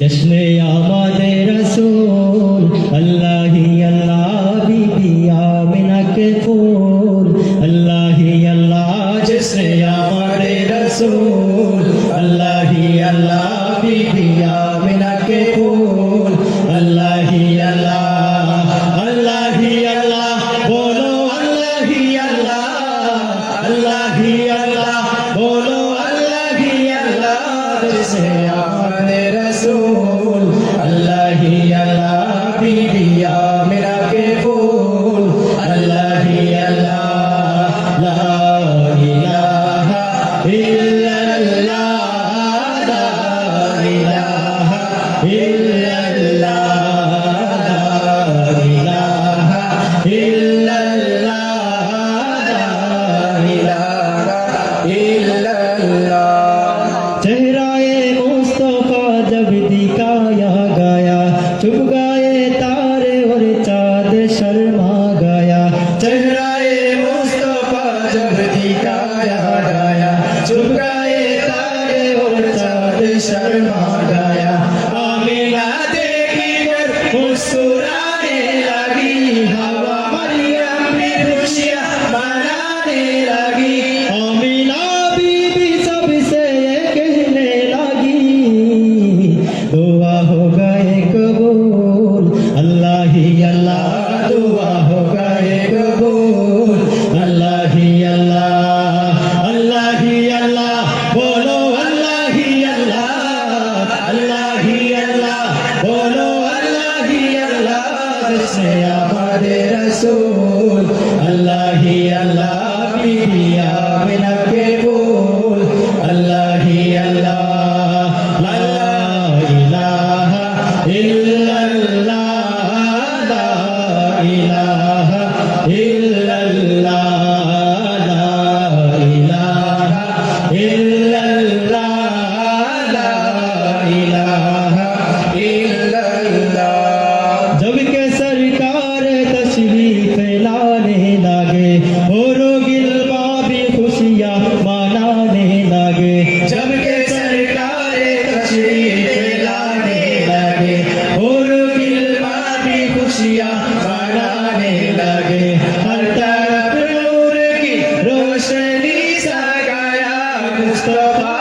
জশ্নে আমাদের রসুল আল্লাহি আল্লাহ বিবি আমিনাকে ফুল আল্লাহি আল্লাহ জশ্নে আমাদের রসুল আল্লাহি আল্লাহ হাবিবি আমিনাকে ফুল আল্লাহি আল্লাহ আল্লাহি আল্লাহ, বলো আল্লাহি আল্লাহ আল্লাহি আল্লাহ, বলো আল্লাহি রসুল। Gracias. से आबाद रसूल अल्लाह ही अल्लाह করা